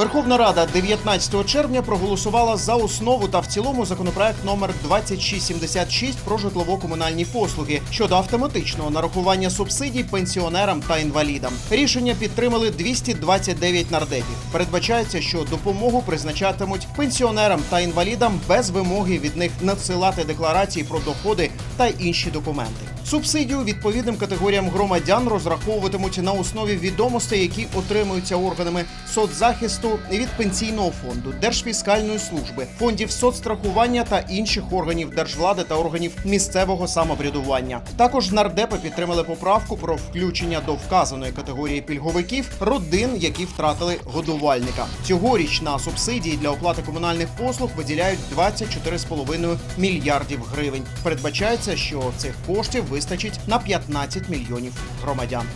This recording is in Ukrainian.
Верховна Рада 19 червня проголосувала за основу та в цілому законопроект номер 2676 про житлово-комунальні послуги щодо автоматичного нарахування субсидій пенсіонерам та інвалідам. Рішення підтримали 229 нардепів. Передбачається, що допомогу призначатимуть пенсіонерам та інвалідам без вимоги від них надсилати декларації про доходи та інші документи. Субсидію відповідним категоріям громадян розраховуватимуть на основі відомостей, які отримуються органами соцзахисту від пенсійного фонду, держфіскальної служби, фондів соцстрахування та інших органів держвлади та органів місцевого самоврядування. Також нардепи підтримали поправку про включення до вказаної категорії пільговиків родин, які втратили годувальника. Цьогоріч на субсидії для оплати комунальних послуг виділяють 24,5 мільярдів гривень. Передбачається, що цих коштів вистачить на 15 мільйонів громадян.